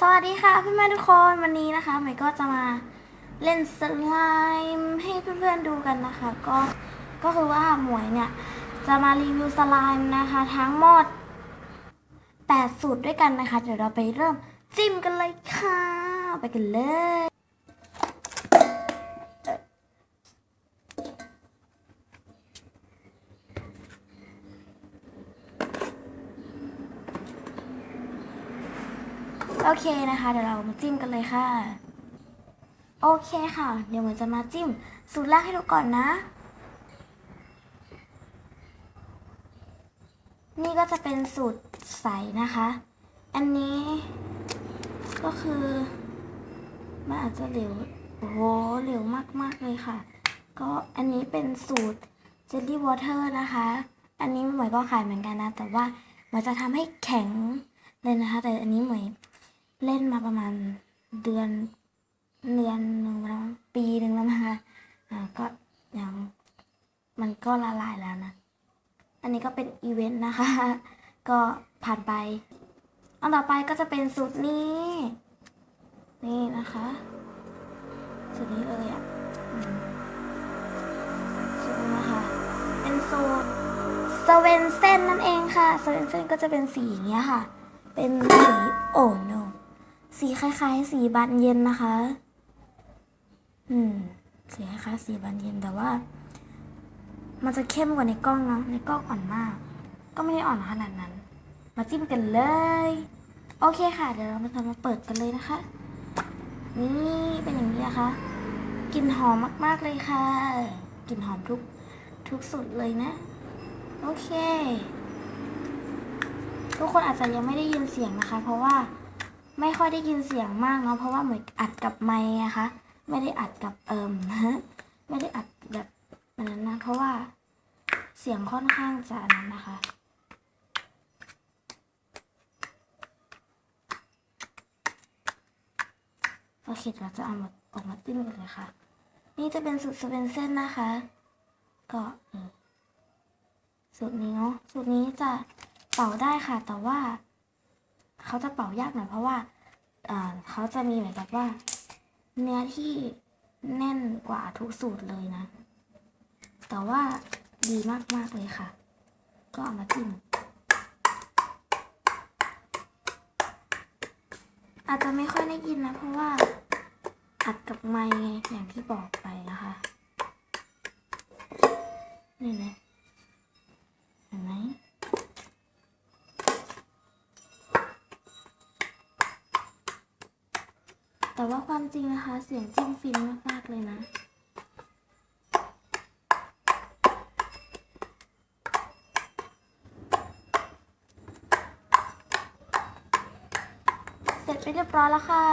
สวัสดีค่ะเพื่อนๆทุกคนวันนี้นะคะใหม่ก็จะมาเล่นสไลม์ให้เพื่อนๆดูกันนะคะ ก็ก็คือว่าหมวยเนี่ยจะมารีวิวสไลม์นะคะทั้งหมด 8 สูตรด้วยกันนะคะ เดี๋ยวเราไปเริ่มจิ้มกันเลยค่ะ ไปกันเลย โอเคนะคะ เดี๋ยวเรามาจิ้มกันเลยค่ะ โอเคค่ะ เดี๋ยวเหมือนจะมาจิ้ม สูตรแรกให้ดูก่อนนะ นี่ก็จะเป็นสูตรใสนะคะ อันนี้ก็คือมันอาจจะเหลวโอ้โหเหลวมากๆเลยค่ะ ก็อันนี้เป็นสูตร Jelly Water นะคะ อันนี้เหมยก็ขายเหมือนกันนะ แต่ว่าเหมวยจะทำให้แข็งเลยนะคะ แต่อันนี้เหมย เล่นมาประมาณเดือนเดือนหนึ่งแล้วปีหนึ่งแล้วนะคะอ่าก็ยังมันก็ละลายแล้วนะ อันนี้ก็เป็นอีเวนต์นะคะ ก็ผ่านไป อันต่อไปก็จะเป็นสูตรนี้ นี่นะคะสูตรนี้เลยอะสูตรนะคะ เป็นสูตรสเวนเซนนั่นเองค่ะสเวนเซนก็จะเป็นสีอย่างเงี้ยค่ะ เป็นสีโอโน สีคล้ายๆ สีบานเย็นนะคะ อืม สีคล้ายๆสีบานเย็นแต่ว่า มันจะเข้มกว่าในกล้องเนาะ ในกล้องอ่อนมาก ก็ไม่ได้อ่อนขนาดนั้น มาจิ้มกันเลย โอเคค่ะ เดี๋ยวเรามาทำมาเปิดกันเลยนะคะ นี่เป็นอย่างนี้นะคะกลิ่นหอมมากๆเลยค่ะ กลิ่นหอมทุกทุกสุดเลยนะ โอเค ทุกคนอาจจะยังไม่ได้ยินเสียงนะคะ เพราะว่า ไม่ค่อยได้ยินเสียงมากเนาะเพราะว่าเหมือนอัดกับไมค์นะคะ ไม่ได้อัดกับเอิมไม่ได้อัดแบบนั้นนะเพราะว่าเสียงค่อนข้างจะนั้นนะคะโอเคเราจะเอามาออกมาติ้มกันเลยค่ะ นี่จะเป็นสูตรสเปนเซนนะคะ ก็สูตรนี้เนาะสูตรนี้จะเป่าได้ค่ะแต่ว่า เขาจะเป่ายากหน่อยเพราะว่าเขาจะมีเหมือนกับว่า เนื้อที่แน่นกว่าทุกสูตรเลยนะ แต่ว่าดีมาก ๆ เลยค่ะ ก็เอามาจิ้มอาจจะไม่ค่อยได้ยินนะ เพราะว่าอัดกับไมค์ไงอย่างที่บอกไปนะคะนี่นะเห็นไหม แต่ว่าความจริงนะคะ เสียงจิ้มฟินมาก ๆ เลยนะเสร็จไปเรียบร้อยแล้วค่ะ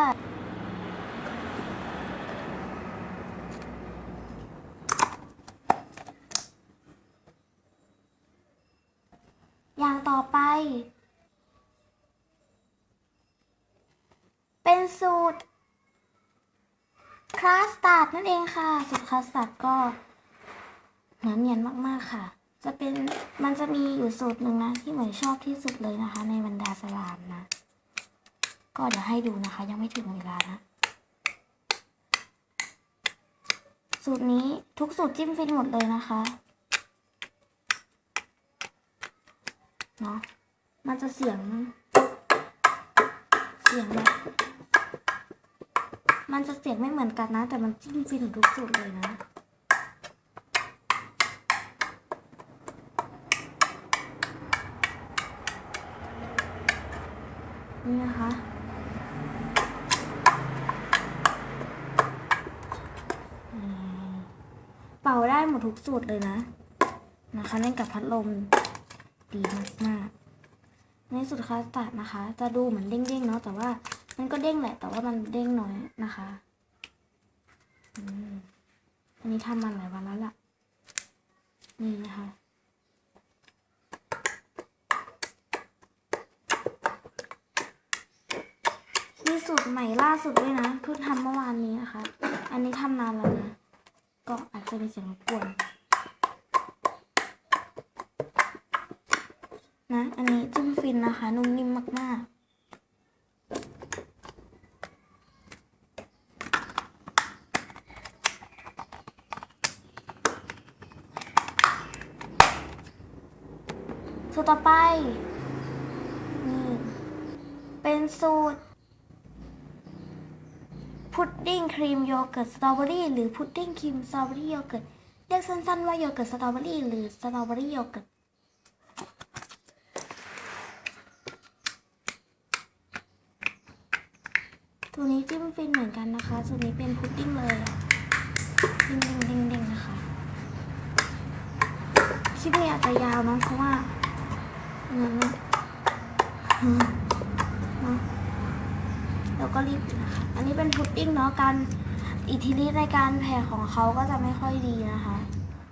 อย่างต่อไป เป็นสูตร คลาสตาร์ดนั่นเองค่ะ สูตรคลาสตาร์ดก็เนื้อเนียนมากๆค่ะ จะเป็นมันจะมีอยู่สูตรหนึ่งนะ ที่เหมือนชอบที่สุดเลยนะคะ ในบรรดาสลามนะ ก็เดี๋ยวให้ดูนะคะ ยังไม่ถึงเวลานะ สูตรนี้ทุกสูตรจิ้มฟินหมดเลยนะคะเนาะมันจะเสียง เสียงแบบ มันจะเสียงไม่เหมือนกันนะ แต่มันจิ้มฟินทุกสูตรเลยนะนี่นะคะเป่าได้หมดทุกสูตรเลยนะ นะคะเล่นกับพัดลมดีมากๆในสูตรคาสตาร์ดนะคะ จะดูเหมือนเด้งๆเนาะแต่ว่า มันก็เด้งแหละแต่ว่ามันเด้งน้อยนะคะอืมอันนี้ทำมาหลายวันแล้วล่ะ นี่นะคะมีสูตรใหม่ล่าสุดด้วยนะเพิ่งทำเมื่อวานนี้นะคะ อันนี้ทำนานแล้วนะ ก็อาจจะมีเสียงรบกวนนะ อันนี้จิ้มฟินนะคะ นุ่มนิ่มมากๆ ตรต่อไปนี่เป็นสูตร พุดดิ้งครีมโยเกิร์ตสตรอเบอรี่หรือพุดดิ้งครีมสตรอเบอรี่โยเกิร์ตเรียกสั้นๆว่าโยเกิร์ตสตรอเบอรี่หรือสตรอเบอรี่โยเกิร์ตตัวนี้จิ้มฟินเหมือนกันนะคะสูตรนี้เป็นพุดดิ้งเลยอะดิ้งดิ้งดิ้งดิ้งนะคะ คลิปนี้อาจจะยาวเนอะเพราะว่า แล้วก็รีบนะคะ อันนี้เป็นพุดดิ้งเนาะการอิทธิฤทธิ์ในการแผ่ของเขาก็จะไม่ค่อยดีนะคะ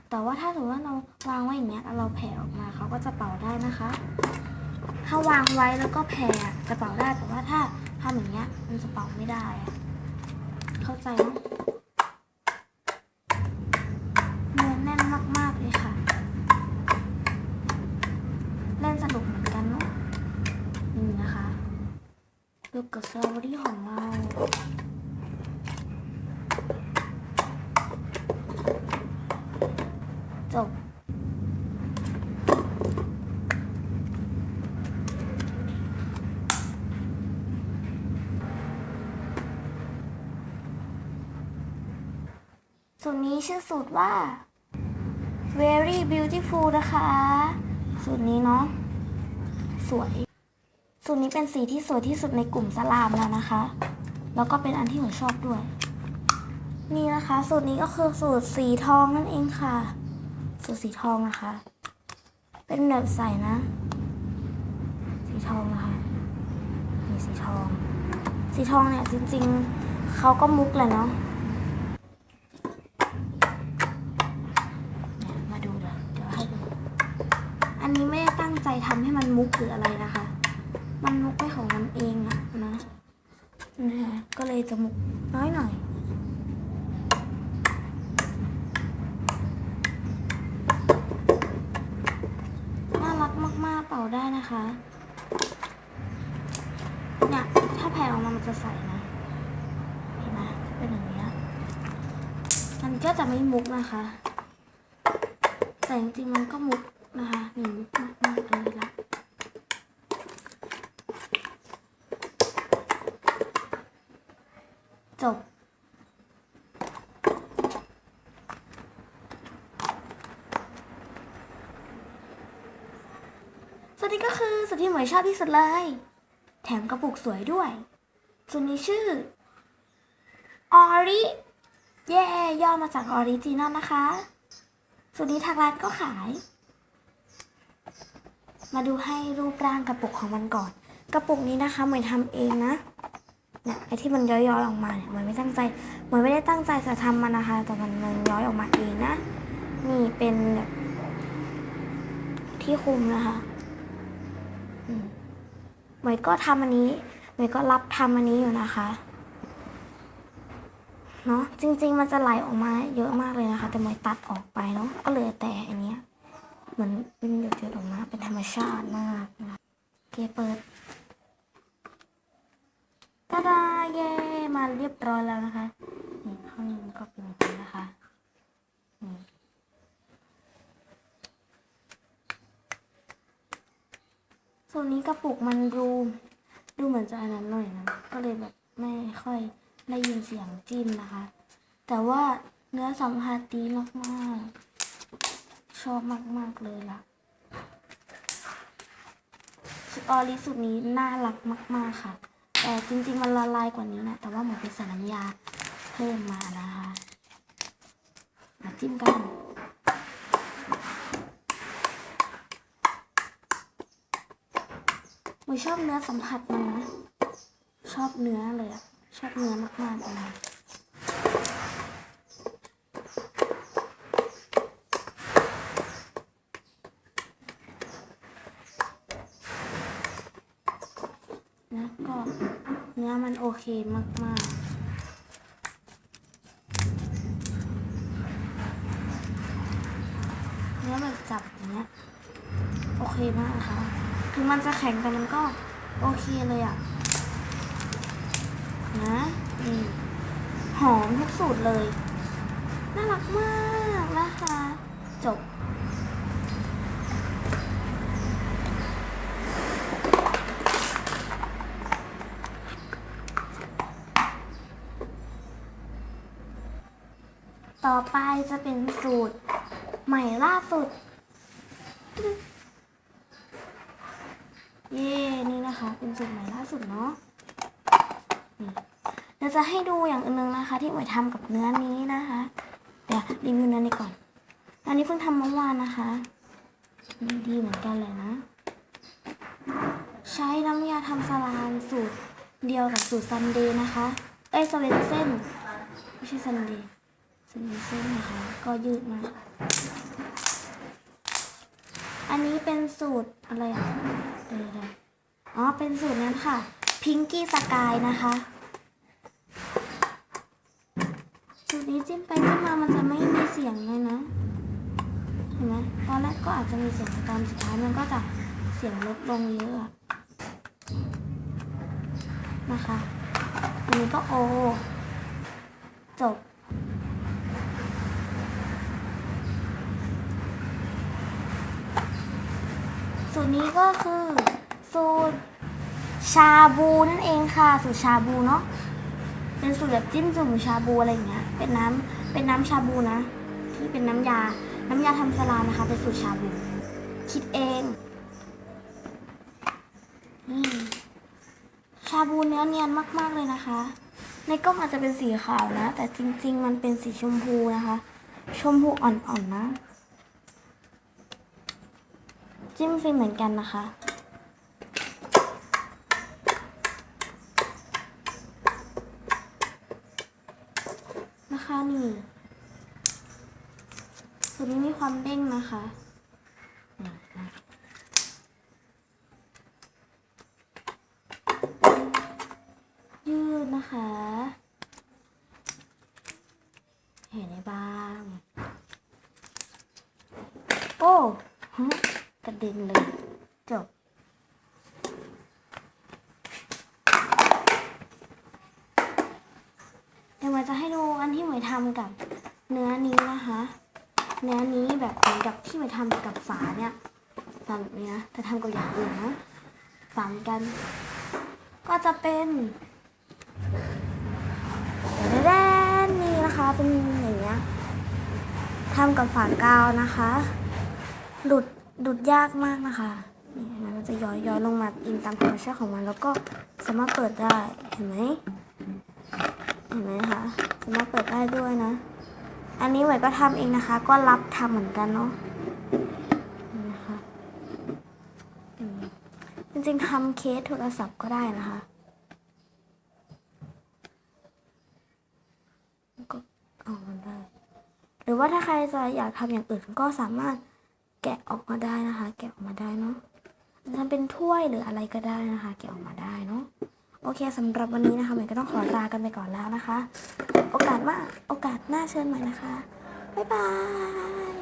แต่ว่าถ้าสมมติว่าเราวางไว้อย่างเงี้ยแล้วเราแผ่ออกมาเขาก็จะเป่าได้นะคะ ถ้าวางไว้แล้วก็แผ่จะเป่าได้แต่ว่าถ้าทำอย่างเงี้ยมันจะเป่าไม่ได้ เข้าใจเนาะเนื้อแน่นมากๆเลยค่ะ เล่นสนุกเหมือนกันเนาะนี่นะคะ ดูกับสตรอเบอรี่ของเราจบสูตรนี้ชื่อสูตรว่า very beautiful นะคะ สูตรนี้เนาะสวย สูตรนี้เป็นสีที่สวยที่สุดในกลุ่มสลามแล้วนะคะ แล้วก็เป็นอันที่หนูชอบด้วย นี่นะคะ สูตรนี้ก็คือสูตรสีทองนั่นเองค่ะ สูตรสีทองนะคะ เป็นแบบใส่นะ สีทองนะคะนี่สีทอง สีทองเนี่ยจริงๆเขาก็มุกแหละเนาะมาดูเดี๋ยวให้ดูอันนี้ไม่ได้ตั้งใจทำให้มันมุกหรืออะไรนะคะ มันมุกไปของมันเองอะนะนะคะก็เลยจะมุกน้อยหน่อยน่ารักมากๆเป่าได้นะคะเนี่ยถ้าแผ่ออกมามันจะใสนะเห็นไหมเป็นอย่างนี้มันก็จะไม่มุกนะคะ แต่จริงๆมันก็มุกนะคะนี่มุกมากๆเลยละ จบ ส่วนนี้ก็คือส่ วนที่หมวยชอบที่สุดเลย แถมกระปุกสวยด้วยส่วนนี้ชื่อออริเย่ย่อมาจากออริจินอลนะคะส่วนนี้ทางร้านก็ขาย มาดูให้รูปร่างกระปุกของมันก่อน กระปุกนี้นะคะเหมวยทำเองนะเนี่ยไอที่มันย้อยๆออกมาเนี่ยเหมวยไม่ตั้งใจเหมวยไม่ได้ตั้งใจจะทำมันนะคะ แต่มันมันย้อยออกมาเองนะ นี่เป็นแบบที่คุมนะคะ หมวยก็ทำอันนี้หมวยก็รับทำอันนี้อยู่นะคะเนาะจริง ๆ มันจะไหลออกมาเยอะมากเลยนะคะ แต่หมวยตัดออกไปเนาะก็เหลยแต่อันเนี้ยเหมือนเป็นหยดๆออกมาเป็นธรรมชาติมากนะเคเปิดตาดาเย่มาเรียบร้อยแล้วนะคะนี่ข้างนมันก็เป็น ส่วนนี้กระปุกมันดูดูเหมือนจะอันนั้นหน่อยนะ ก็เลยแบบไม่ค่อยได้ยินเสียงจิ้มนะคะ แต่ว่าเนื้อสัมผัสดีมากๆ ชอบมากๆเลยล่ะสตออรี่สุดนี้น่ารักมาก ๆค่ะ แต่จริงๆมันละลายกว่านี้นะ แต่ว่าเหมือนเป็นสารน้ำยาเพิ่มมานะคะ มาจิ้มกัน หนูชอบเนื้อสัมผัสมันนะ ชอบเนื้อเลยอะชอบเนื้อมากๆเลยนะก็เนื้อมันโอเคมากๆเนื้อแบบจับอย่างเงี้ยโอเคมากค่ะึงมันจะแข็งแต่มันก็โอเคเลยอะ่ะนะหอมทุกสูตรเลย น่ารักมากนะคะ จบต่อไปจะเป็นสูตรใหม่ล่าสุด สูตรใหม่ล่าสุดเนาะเดี๋ยวจะให้ดูอย่างอื่นนึงนะคะ ที่หมวยทำกับเนื้อนี้นะคะ เดี๋ยวรีวิวเนื้อนี้ก่อน อันนี้เพิ่งทำเมื่อวานนะคะดีดีเหมือนกันเลยนะ ใช้น้ำยาทำสลามสูตรเดียวกับสูตรซันเดย์นะคะเอ้ยสเวนเซ่นไม่ใช่ซันเดย์สเวนเซ่นนะคะ ก็ยืดมาอันนี้เป็นสูตรอะไรอะเดี๋ยว อ๋อ เป็นสูตรนั้นค่ะ พิงกี้สกายนะคะสูตรนี้จิ้มไปจิ้มมามันจะไม่มีเสียงเลยนะ เห็นไหมตอนแรกก็อาจจะมีเสียงตอนสุดท้ายมันก็จะเสียงลดลงเยอะอะนะคะอันนี้ก็โอ จบสูตรนี้ก็คือ สูตรชาบูนั่นเองค่ะ สูตรชาบูเนาะเป็นสูตรแบบจิ้มจุ่มชาบูอะไรอย่างเงี้ย เป็นน้ำเป็นน้ำชาบูนะ ที่เป็นน้ำยา น้ำยาทำสลานะคะ เป็นสูตรชาบู คิดเองชาบูเนื้อเนียนมากๆเลยนะคะ ในกล้องอาจจะเป็นสีขาวนะ แต่จริง ๆ มันเป็นสีชมพูนะคะ ชมพูอ่อนๆนะจิ้มฟินเหมือนกันนะคะ นะคะนี่ตัวนี้มีความเด้งนะคะยืดนะคะ เห็นได้บ้าง โอ้กระเด็นเลย จบ เดี๋ยวหมวยจะให้ดูอัน ทำกับเนื้อนี้นะคะ เนื้อนี้แบบเหมือนกับที่หมวยทำกับฝาเนี่ยฝาแบบเนี้ยแต่ทำกับอย่างอื่นนะฝาเหมือนกัน ก็จะเป็นแดนนี่นะคะเป็นอย่างเงี้ยทำกับฝากาวนะคะ หลุดหลุดยากมากนะคะนี่นไหมมันจะย้อยย้อยลงมาอิงตามธรรมชาติของมัน แล้วก็สามารถเปิดได้เห็นไหม เห็นไหมคะสามารถเปิดได้ด้วยนะ อันนี้หมวยก็ทำเองนะคะ ก็รับทำเหมือนกันเนาะนไหมคะจริงๆทำเคสโทรศัพท์ก็ได้นะคะก็เอามันได้ หรือว่าถ้าใครจะอยากทำอย่างอื่นก็สามารถแกะออกมาได้นะคะ แกะออกมาได้เนาะทำเป็นถ้วยหรืออะไรก็ได้นะคะ แกะออกมาได้เนาะ โอเคสำหรับวันนี้นะคะใหม่ก็ต้องขอลากันไปก่อนแล้วนะคะ โอกาสว่าโอกาสหน้าเชิญใหม่นะคะ บ๊ายบาย